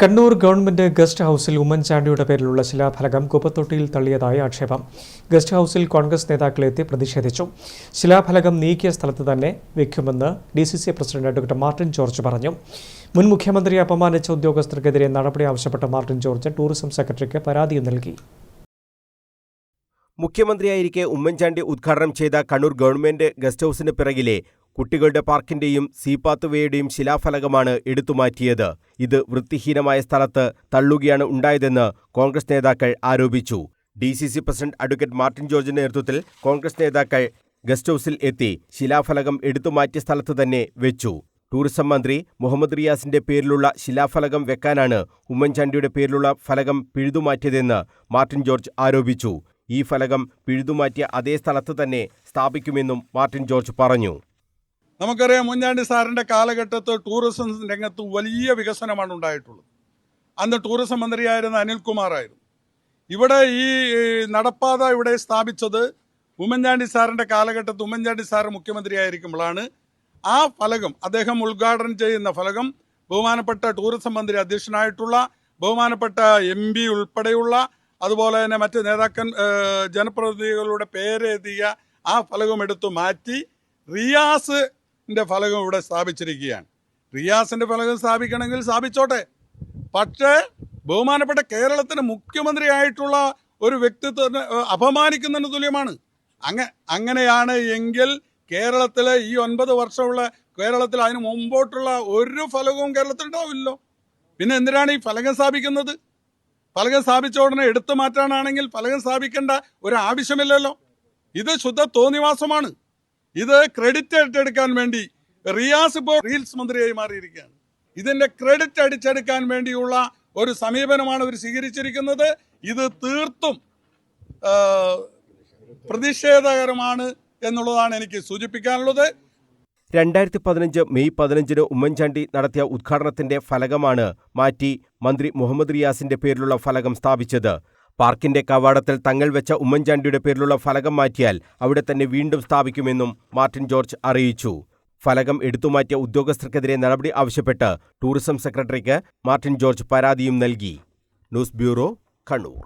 Kannur government guest ഹൌസിൽ ഉമ്മൻചാണ്ടിയുടെ പേരിലുള്ള ശിലാഫലകം കുപ്പത്തൊട്ടിയിൽ തള്ളിയതായി ആക്ഷേപം. ഗസ്റ്റ് ഹൌസിൽ കോൺഗ്രസ് നേതാക്കളെത്തി പ്രതിഷേധിച്ചു. ശിലാഫലകം നീക്കിയ സ്ഥലത്ത് തന്നെ വയ്ക്കുമെന്ന് D C C president doctor Martin George പറഞ്ഞു. മുൻ മുഖ്യമന്ത്രിയെ അപമാനിച്ച ഉദ്യോഗസ്ഥർക്കെതിരെ നടപടി ആവശ്യപ്പെട്ട മാർട്ടിൻ ജോർജ് ടൂറിസം സെക്രട്ടറിക്ക് പരാതിയും നൽകി. മുഖ്യമന്ത്രിയായിരിക്കെ ഉമ്മൻചാണ്ടി ഉദ്ഘാടനം ചെയ്ത കണ്ണൂർ ഗവൺമെന്റ് ഗസ്റ്റ് ഹൌസിന് പിറകിലെ കുട്ടികളുടെ പാർക്കിന്റെയും സീപാത്തുവയുടെയും ശിലാഫലകമാണ് എടുത്തുമാറ്റിയത്. ഇത് വൃത്തിഹീനമായ സ്ഥലത്ത് തള്ളുകയാണ് ഉണ്ടായതെന്ന് കോൺഗ്രസ് നേതാക്കൾ ആരോപിച്ചു. D C C president advocate Martin ജോർജിന്റെ നേതൃത്വത്തിൽ കോൺഗ്രസ് നേതാക്കൾ ഗസ്റ്റ് ഹൌസിൽ എത്തി ശിലാഫലകം എടുത്തുമാറ്റിയ സ്ഥലത്ത് തന്നെ വെച്ചു. ടൂറിസം മന്ത്രി മുഹമ്മദ് റിയാസിന്റെ പേരിലുള്ള ശിലാഫലകം വെക്കാനാണ് ഉമ്മൻചാണ്ടിയുടെ പേരിലുള്ള ഫലകം പിഴുതുമാറ്റിയതെന്ന് മാർട്ടിൻ ജോർജ് ആരോപിച്ചു. ഈ ഫലകം പിഴുതുമാറ്റിയ അതേ സ്ഥലത്ത് തന്നെ സ്ഥാപിക്കുമെന്നും മാർട്ടിൻ ജോർജ് പറഞ്ഞു. നമുക്കറിയാം മുഞ്ഞാണ്ടി സാറിന്റെ കാലഘട്ടത്ത് ടൂറിസം രംഗത്ത് വലിയ വികസനമാണ് ഉണ്ടായിട്ടുള്ളത്. അന്ന് ടൂറിസം മന്ത്രിയായിരുന്ന അനിൽകുമാറായിരുന്നു ഇവിടെ ഈ നടപ്പാത ഇവിടെ സ്ഥാപിച്ചത് ഉമ്മൻചാണ്ടി സാറിന്റെ കാലഘട്ടത്ത് ഉമ്മൻചാണ്ടി സാർ മുഖ്യമന്ത്രിയായിരിക്കുമ്പോഴാണ്. ആ ഫലകം അദ്ദേഹം ഉദ്ഘാടനം ചെയ്യുന്ന ഫലകം ബഹുമാനപ്പെട്ട ടൂറിസം മന്ത്രി അധ്യക്ഷനായിട്ടുള്ള ബഹുമാനപ്പെട്ട എം പി ഉൾപ്പെടെയുള്ള അതുപോലെ തന്നെ മറ്റ് നേതാക്കൻ ജനപ്രതിനിധികളുടെ പേരെഴുതിയ ആ ഫലകം എടുത്തു മാറ്റി. റിയാസിന്റെ ഫലകം ഇവിടെ സ്ഥാപിച്ചിരിക്കുകയാണ്. റിയാസിന്റെ ഫലകം സ്ഥാപിക്കണമെങ്കിൽ സ്ഥാപിച്ചോട്ടെ. പക്ഷേ ബഹുമാനപ്പെട്ട കേരളത്തിന് മുഖ്യമന്ത്രിയായിട്ടുള്ള ഒരു വ്യക്തിത്വത്തിന് അപമാനിക്കുന്നതിന് തുല്യമാണ്. അങ്ങ അങ്ങനെയാണ് എങ്കിൽ കേരളത്തിലെ ഈ ഒൻപത് വർഷമുള്ള കേരളത്തിൽ അതിന് മുമ്പോട്ടുള്ള ഒരു ഫലകവും കേരളത്തിൽ ഉണ്ടാവില്ലല്ലോ പിന്നെ എന്തിനാണ് ഈ ഫലകം സ്ഥാപിക്കുന്നത്? ഫലകം സ്ഥാപിച്ച ഉടനെ എടുത്തു മാറ്റാനാണെങ്കിൽ ഫലകം സ്ഥാപിക്കേണ്ട ഒരു ആവശ്യമില്ലല്ലോ. ഇത് ശുദ്ധ തോന്നിവാസമാണ്. ഇത് ക്രെഡിറ്റ് ഏറ്റെടുക്കാൻ വേണ്ടി റിയാസ് ഇപ്പോൾ റീൽസ് മന്ത്രിയായി മാറിയിരിക്കുകയാണ്. ഇതിന്റെ ക്രെഡിറ്റ് അടിച്ചെടുക്കാൻ വേണ്ടിയുള്ള ഒരു സമീപനമാണ് ഇവർ സ്വീകരിച്ചിരിക്കുന്നത്. ഇത് തീർത്തും പ്രതിഷേധകരമാണ് എന്നുള്ളതാണ് എനിക്ക് സൂചിപ്പിക്കാനുള്ളത്. രണ്ടായിരത്തി പതിനഞ്ച് മെയ് പതിനഞ്ചിന് ഉമ്മൻചാണ്ടി നടത്തിയ ഉദ്ഘാടനത്തിന്റെ ഫലകമാണ് മാറ്റി മന്ത്രി മുഹമ്മദ് റിയാസിന്റെ പേരിലുള്ള ഫലകം സ്ഥാപിച്ചത്. പാർക്കിന്റെ കവാടത്തിൽ തങ്ങൾ വെച്ച ഉമ്മൻചാണ്ടിയുടെ പേരിലുള്ള ഫലകം മാറ്റിയാൽ അവിടെ തന്നെ വീണ്ടും സ്ഥാപിക്കുമെന്നും മാർട്ടിൻ ജോർജ് അറിയിച്ചു. ഫലകം എടുത്തുമാറ്റിയ ഉദ്യോഗസ്ഥർക്കെതിരെ നടപടി ആവശ്യപ്പെട്ട് ടൂറിസം സെക്രട്ടറിക്ക് മാർട്ടിൻ ജോർജ് പരാതിയും നൽകി. News bureau Kannur.